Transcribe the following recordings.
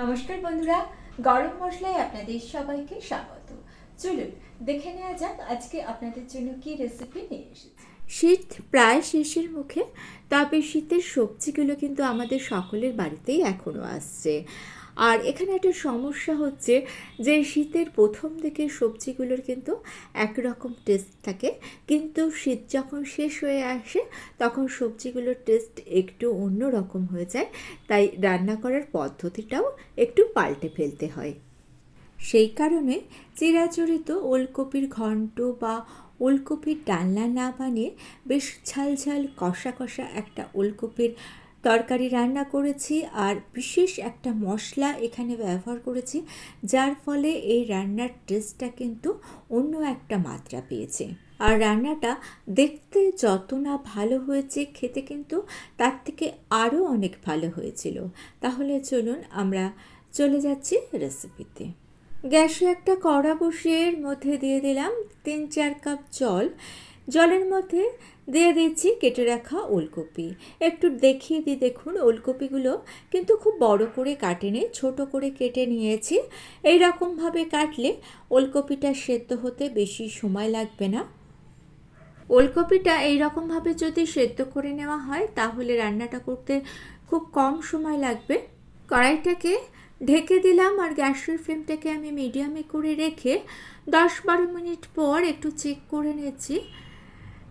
নমস্কার বন্ধুরা, গরম মশলায় আপনাদের সবাইকে স্বাগত। চলুন, দেখে নেওয়া যাক আজকে আপনাদের জন্য কি রেসিপি নিয়ে এসেছি। শীত প্রায় শেষের মুখে, তবে শীতের সবজিগুলো কিন্তু আমাদের সকলের বাড়িতেই এখনও আসছে। আর এখানে একটা সমস্যা হচ্ছে যে শীতের প্রথম দিকে সবজিগুলোর কিন্তু একরকম টেস্ট থাকে। কিন্তু শীত যখন শেষ হয়ে আসে, তখন সবজিগুলোর টেস্ট একটু অন্য রকম হয়ে যায়। তাই রান্না করার পদ্ধতিটাও একটু পাল্টে ফেলতে হয়। সেই কারণে চিরাচরিত ওলকপির ঘন্ট বা ওলকপির ডালনা না বানিয়ে বেশ ঝাল ঝাল কষা কষা একটা ওলকপির তরকারি রান্না করেছি আর বিশেষ একটা মশলা এখানে ব্যবহার করেছি, যার ফলে এই রান্নার টেস্টটা কিন্তু অন্য একটা মাত্রা পেয়েছে। আর রান্নাটা দেখতে যত না ভালো হয়েছে, খেতে কিন্তু তার থেকে আরও অনেক ভালো হয়েছিল। তাহলে চলুন আমরা চলে যাচ্ছি রেসিপিতে গ্যাসে একটা কড়া বসিয়ে মধ্যে দিয়ে দিলাম তিন চার কাপ জল। জলের মধ্যে দিয়ে দিচ্ছি কেটে রাখা ওলকপি। একটু দেখিয়ে দিই দেখুন, ওলকপিগুলো কিন্তু খুব বড় করে কাটেনি, ছোট করে কেটে নিয়েছি। এই রকমভাবে কাটলে ওলকপিটা সেদ্ধ হতে বেশি সময় লাগবে না। ওলকপিটা এই রকমভাবে যদি সেদ্ধ করে নেওয়া হয়, তাহলে রান্নাটা করতে খুব কম সময় লাগবে। কড়াইটাকে ঢেকে দিলাম আর গ্যাসের ফ্লেমটাকে আমি মিডিয়ামে করে রেখে দশ বারো মিনিট পর একটু চেক করে নিচ্ছি।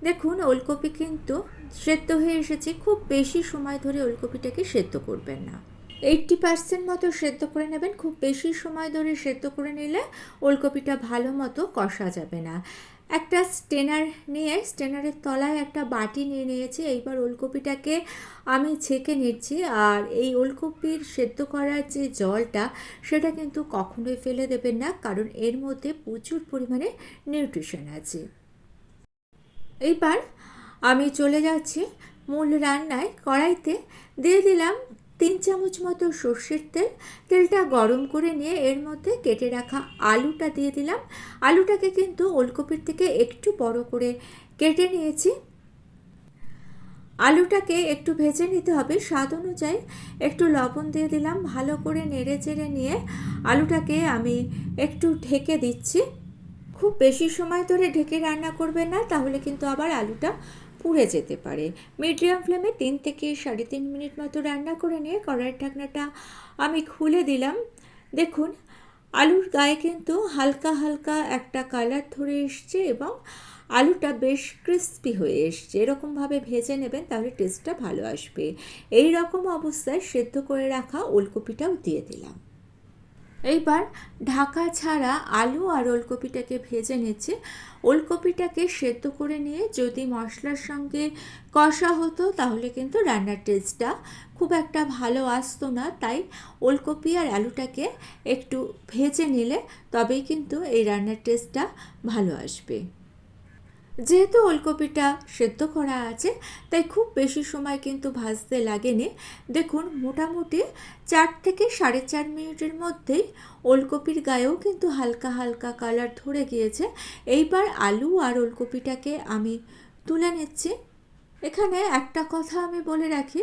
দেখুন, ওলকপি কিন্তু সেদ্ধ হয়ে এসেছে। খুব বেশি সময় ধরে ওলকপিটাকে সেদ্ধ করবেন না। এইটটি পার্সেন্ট মতো সেদ্ধ করে নেবেন। খুব বেশি সময় ধরে সেদ্ধ করে নিলে ওলকপিটা ভালো মতো কষা যাবে না। একটা স্টেনার নিয়ে, স্টেনারের তলায় একটা বাটি নিয়ে নিয়েছি। এইবার ওলকপিটাকে আমি ছেঁকে নিচ্ছি। আর এই ওলকপির সেদ্ধ করার যে জলটা, সেটা কিন্তু কখনোই ফেলে দেবেন না। কারণ এর মধ্যে প্রচুর পরিমাণে নিউট্রিশন আছে। এইবার আমি চলে যাচ্ছি মূল রান্নায়। কড়াইতে দিয়ে দিলাম তিন চামচ মতো সর্ষের তেল। তেলটা গরম করে নিয়ে এর মধ্যে কেটে রাখা আলুটা দিয়ে দিলাম। আলুটাকে কিন্তু ওলকপির থেকে একটু বড় করে কেটে নিয়েছি। আলুটাকে একটু ভেজে নিতে হবে। স্বাদ অনুযায়ী একটু লবণ দিয়ে দিলাম। ভালো করে নেড়ে চেড়ে নিয়ে আলুটাকে আমি একটু ঢেকে দিচ্ছি। খুব বেশি সময় ধরে ঢেকে রান্না করবেন না, তাহলে কিন্তু আবার আলুটা পুড়ে যেতে পারে। মিডিয়াম ফ্লেমে তিন থেকে সাড়ে তিন মিনিট মতো রান্না করে নিয়ে কড়াইয়ের ঢাকনাটা আমি খুলে দিলাম। দেখুন, আলুর গায়ে কিন্তু হালকা হালকা একটা কালার ধরে এসছে এবং আলুটা বেশ ক্রিস্পি হয়ে এসছে। এরকমভাবে ভেজে নেবেন, তাহলে টেস্টটা ভালো আসবে। এই রকম অবস্থায় সেদ্ধ করে রাখা ওলকপিটাও দিয়ে দিলাম। এইবার ঢাকা ছাড়া আলু আর ওলকপিটাকে ভেজে নিচ্ছে। ওলকপিটাকে সেদ্ধ করে নিয়ে যদি মশলার সঙ্গে কষা হতো, তাহলে কিন্তু রান্নার টেস্টটা খুব একটা ভালো আসতো না। তাই ওলকপি আর আলুটাকে একটু ভেজে নিলে তবেই কিন্তু এই রান্নার টেস্টটা ভালো আসবে। যেহেতু ওলকপিটা সেদ্ধ করা আছে, তাই খুব বেশি সময় কিন্তু ভাজতে লাগেনি। দেখুন, মোটামুটি চার থেকে সাড়ে চার মিনিটের মধ্যেই ওলকপির গায়েও কিন্তু হালকা হালকা কালার ধরে গিয়েছে। এইবার আলু আর ওলকপিটাকে আমি তুলে নিচ্ছি। এখানে একটা কথা আমি বলে রাখি।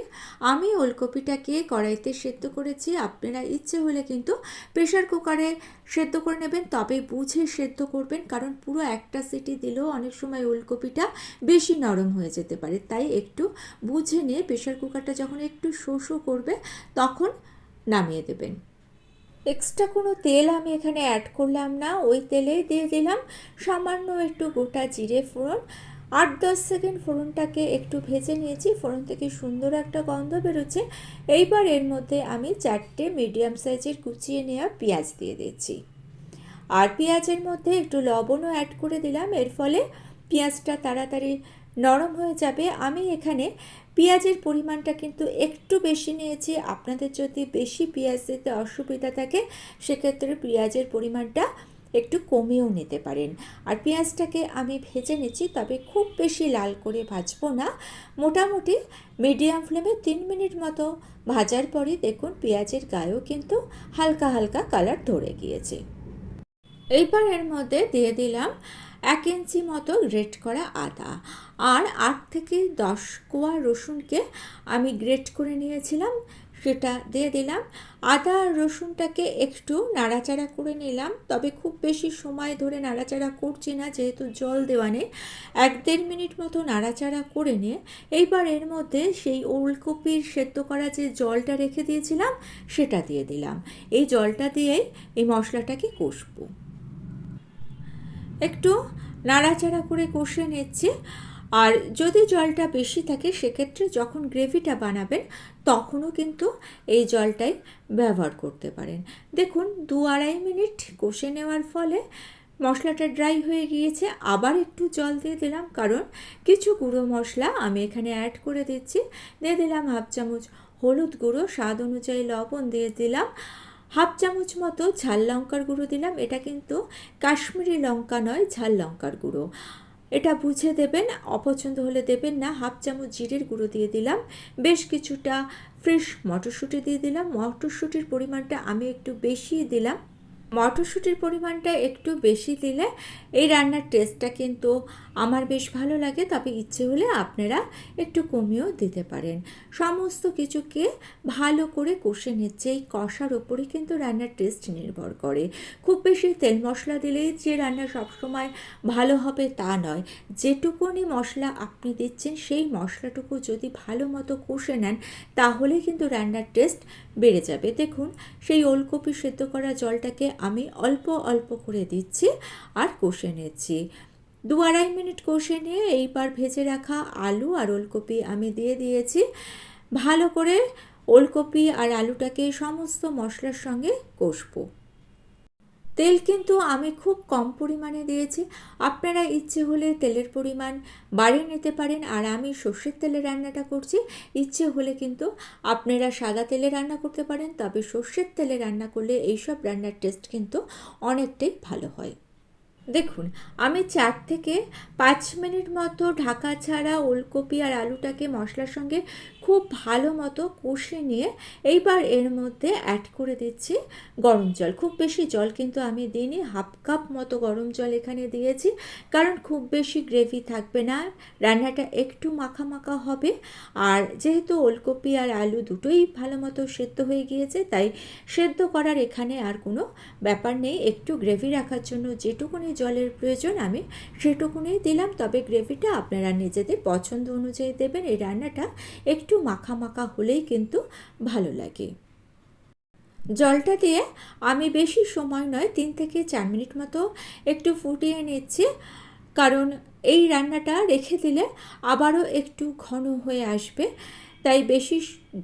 আমি ওলকপিটাকে কড়াইতে সেদ্ধ করেছি আপনারা ইচ্ছে হলে কিন্তু প্রেশার কুকারে সেদ্ধ করে নেবেন, তবে বুঝে সেদ্ধ করবেন, কারণ পুরো একটা সিটি দিলেও অনেক সময় ওলকপিটা বেশি নরম হয়ে যেতে পারে। তাই একটু বুঝে নিয়ে প্রেশার কুকারটা যখন একটু শো শো করবে, তখন নামিয়ে দেবেন। এক্সট্রা কোনো তেল আমি এখানে অ্যাড করলাম না। ওই তেলেই দিয়ে দিলাম। সামান্য একটু গোটা জিরে ফোড়ন আট দশ সেকেন্ড ফোড়নটাকে একটু ভেজে নিয়েছি, ফোড়ন থেকে সুন্দর একটা গন্ধ বেরোচ্ছে। এইবার এর মধ্যে আমি চারটে মিডিয়াম সাইজের কুচিয়ে নেওয়া পেঁয়াজ দিয়ে দিচ্ছি। আর পেঁয়াজের মধ্যে একটু লবণও অ্যাড করে দিলাম, এর ফলে পেঁয়াজটা তাড়াতাড়ি নরম হয়ে যাবে। আমি এখানে পেঁয়াজের পরিমাণটা কিন্তু একটু বেশি নিয়েছি। আপনাদের যদি বেশি পেঁয়াজ দিতে অসুবিধা থাকে, সেক্ষেত্রে পেঁয়াজের পরিমাণটা একটু কমিয়েও নিতে পারেন। আর পেঁয়াজটাকে আমি ভেজে নিচ্ছি, তবে খুব বেশি লাল করে ভাজবো না। মোটামুটি মিডিয়াম ফ্লেমে তিন মিনিট মতো ভাজার পরে দেখুন পেঁয়াজের গায়েও কিন্তু হালকা হালকা কালার ধরে গিয়েছে। এইবার এর মধ্যে দিয়ে দিলাম এক ইঞ্চি মতো গ্রেট করা আদা। আর আট থেকে দশ কোয়া রসুনকে আমি গ্রেট করে নিয়েছিলাম। সেটা দিয়ে দিলাম। আদা আর রসুনটাকে একটু নাড়াচাড়া করে নিলাম। তবে খুব বেশি সময় ধরে নাড়াচাড়া করছি না, যেহেতু জল দেওয়া নেই। এক দেড় মিনিট মতো নাড়াচাড়া করে নিয়ে এইবার এর মধ্যে সেই ওলকপির সেদ্ধ করা যে জলটা রেখে দিয়েছিলাম, সেটা দিয়ে দিলাম। এই জলটা দিয়েই এই মশলাটাকে কষবো। একটু নাড়াচাড়া করে কষে নিচ্ছি। আর যদি জলটা বেশি থাকে, সেক্ষেত্রে যখন গ্রেভিটা বানাবেন, তখনও কিন্তু এই জলটাই ব্যবহার করতে পারেন। দেখুন, দু আড়াই মিনিট কষে নেওয়ার ফলে মশলাটা ড্রাই হয়ে গিয়েছে। আবার একটু জল দিয়ে দিলাম, কারণ কিছু গুঁড়ো মশলা আমি এখানে অ্যাড করে দিচ্ছি। দিয়ে দিলাম হাফ চামচ হলুদ গুঁড়ো, স্বাদ অনুযায়ী লবণ দিয়ে দিলাম। হাফ চামচ মতো ঝাল লঙ্কার গুঁড়ো দিলাম। এটা কিন্তু কাশ্মীরি লঙ্কা নয়, ঝাল লঙ্কার গুঁড়ো। এটা বুঝে দেবেন, অপছন্দ হলে দেবেন না। হাফ চামচ জিরের গুঁড়ো দিয়ে দিলাম। বেশ কিছুটা ফ্রেশ মটরশুঁটি দিয়ে দিলাম। মটরশুঁটির পরিমাণটা আমি একটু বেশি দিলাম। মটরশুঁটির পরিমাণটা একটু বেশি দিলে এই রান্নার টেস্টটা কিন্তু আমার বেশ ভালো লাগে। তবে ইচ্ছে হলে আপনারা একটু কমিয়েও দিতে পারেন। সমস্ত কিছুকে ভালো করে কষে নিচ্ছে, এই কষার ওপরই কিন্তু রান্নার টেস্ট নির্ভর করে। খুব বেশি তেল মশলা দিলেই যে রান্না সবসময় ভালো হবে তা নয়। যেটুকুনি মশলা আপনি দিচ্ছেন, সেই মশলাটুকু যদি ভালো মতো কষে নেন তাহলে কিন্তু রান্নার টেস্ট বেড়ে যাবে। দেখুন, সেই ওলকপি সেদ্ধ করা জলটাকে আমি অল্প অল্প করে দিচ্ছি আর কষে নিচ্ছি। দু আড়াই মিনিট কষে নিয়ে এইবার ভেজে রাখা আলু আর ওলকপি আমি দিয়ে দিয়েছি। ভালো করে ওলকপি আর আলুটাকে সমস্ত মশলার সঙ্গে কষবো। তেল কিন্তু আমি খুব কম পরিমাণে দিয়েছি। আপনারা ইচ্ছে হলে তেলের পরিমাণ বাড়িয়ে নিতে পারেন আর আমি সর্ষের তেলে রান্নাটা করছি। ইচ্ছে হলে কিন্তু আপনারা সাদা তেলে রান্না করতে পারেন, তবে সর্ষের তেলে রান্না করলে এইসব রান্নার টেস্ট কিন্তু অনেকটাই ভালো হয়। দেখুন, আমি চার থেকে পাঁচ মিনিট মতো ঢাকা ছাড়া ওলকপি আর আলুটাকে মশলার সঙ্গে খুব ভালো মতো কষে নিয়ে এইবার এর মধ্যে অ্যাড করে দিচ্ছি গরম জল। খুব বেশি জল কিন্তু আমি দিইনি হাফ কাপ মতো গরম জল এখানে দিয়েছি, কারণ খুব বেশি গ্রেভি থাকবে না, রান্নাটা একটু মাখা মাখা হবে। আর যেহেতু ওলকপি আর আলু দুটোই ভালো মতো সেদ্ধ হয়ে গিয়েছে, তাই সেদ্ধ করার এখানে আর কোনো ব্যাপার নেই। একটু গ্রেভি রাখার জন্য যেটুকুনি জলের প্রয়োজন আমি সেটুকুনি দিলাম, তবে গ্রেভিটা আপনারা নিজেদের পছন্দ অনুযায়ী দেবেন। এই রান্নাটা একটু মাখা মাখা হলেই কিন্তু ভালো লাগে। জলটা দিয়ে আমি বেশি সময় নয়, তিন থেকে চার মিনিট মতো একটু ফুটিয়ে নিচ্ছি। কারণ এই রান্নাটা রেখে দিলে আবারও একটু ঘন হয়ে আসবে, তাই বেশি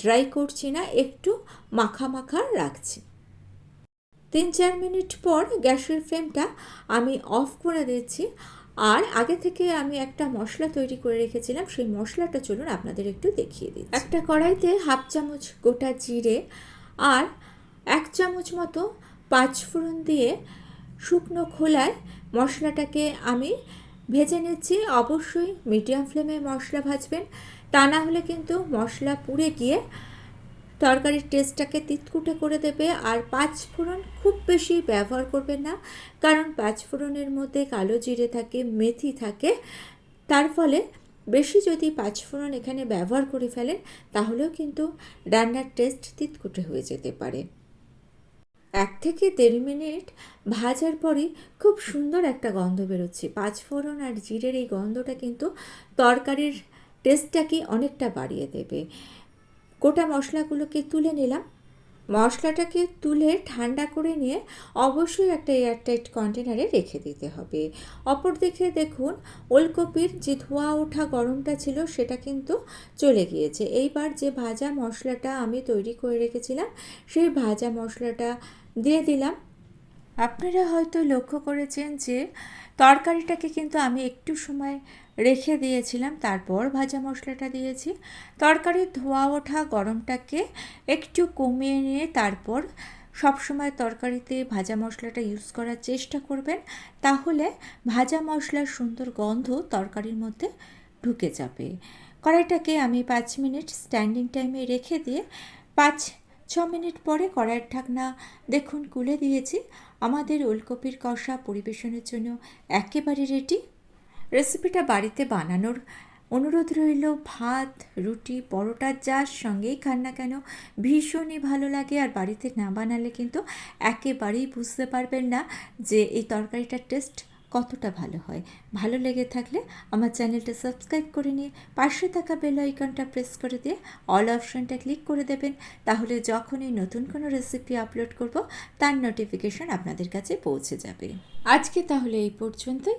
ড্রাই করছি না, একটু মাখা মাখা রাখছি। তিন চার মিনিট পর গ্যাসের ফ্লেমটা আমি অফ করে দিচ্ছি। আর আগে থেকে আমি একটা মশলা তৈরি করে রেখেছিলাম, সেই মশলাটা চলুন আপনাদের একটু দেখিয়ে দিই একটা কড়াইতে হাফ চামচ গোটা জিরে আর এক চামচ মতো পাঁচফোড়ন দিয়ে শুকনো খোলায় মশলাটাকে আমি ভেজে নিচ্ছি। অবশ্যই মিডিয়াম ফ্লেমে মশলা ভাজবেন, তা না হলে কিন্তু মশলা পুড়ে গিয়ে তরকারির টেস্টটাকে তিতকুটে করে দেবে আর পাঁচ ফোড়ন খুব বেশি ব্যবহার করবে না, কারণ পাঁচ ফোড়নের মধ্যে কালো জিরে থাকে, মেথি থাকে। তার ফলে বেশি যদি পাঁচ ফোড়ন এখানে ব্যবহার করে ফেলেন, তাহলেও কিন্তু রান্নার টেস্ট তিতকুটে হয়ে যেতে পারে। এক থেকে দেড় মিনিট ভাজার পরই খুব সুন্দর একটা গন্ধ বেরোচ্ছে। পাঁচ ফোড়ন আর জিরের এই গন্ধটা কিন্তু তরকারির টেস্টটাকে অনেকটা বাড়িয়ে দেবে। গোটা মশলাগুলোকে তুলে নিলাম। মশলাটাকে তুলে ঠান্ডা করে নিয়ে অবশ্যই একটা এয়ারটাইট কন্টেনারে রেখে দিতে হবে। অপর দিকে দেখুন, ওলকপির যে ধোয়া ওঠা গরমটা ছিল সেটা কিন্তু চলে গিয়েছে। এইবার যে ভাজা মশলাটা আমি তৈরি করে রেখেছিলাম, সেই ভাজা মশলাটা দিয়ে দিলাম। আপনারা হয়তো লক্ষ্য করেছেন যে তরকারিটাকে কিন্তু আমি একটু সময় রেখে দিয়েছিলাম, তারপর ভাজা মশলাটা দিয়েছি। তরকারির ধোয়া ওঠা গরমটাকে একটু কমিয়ে নিয়ে তারপর সবসময় তরকারিতে ভাজা মশলাটা ইউজ করার চেষ্টা করবেন, তাহলে ভাজা মশলার সুন্দর গন্ধ তরকারির মধ্যে ঢুকে যাবে। কড়াইটাকে আমি পাঁচ মিনিট স্ট্যান্ডিং টাইমে রেখে দিয়ে পাঁচ, ছ মিনিট পরে কড়াইয়ের ঢাকনা দেখুন কুলে দিয়েছি। আমাদের ওলকপির কষা পরিবেশনের জন্য একেবারে রেডি রেসিপিটা বাড়িতে বানানোর অনুরোধ রইল, ভাত, রুটি পরোটা যার সঙ্গেই খান না কেন, ভীষণই ভালো লাগে। আর বাড়িতে না বানালে কিন্তু একেবারেই বুঝতে পারবেন না যে এই তরকারিটার টেস্ট কতটা ভালো হয়। ভালো লেগে থাকলে আমার চ্যানেলটা সাবস্ক্রাইব করে নিয়ে পাশে থাকা বেল আইকনটা প্রেস করে দিয়ে অল অপশনটা ক্লিক করে দেবেন। তাহলে যখনই নতুন কোনো রেসিপি আপলোড করব, তার নোটিফিকেশন আপনাদের কাছে পৌঁছে যাবে। আজকে তাহলে এই পর্যন্তই।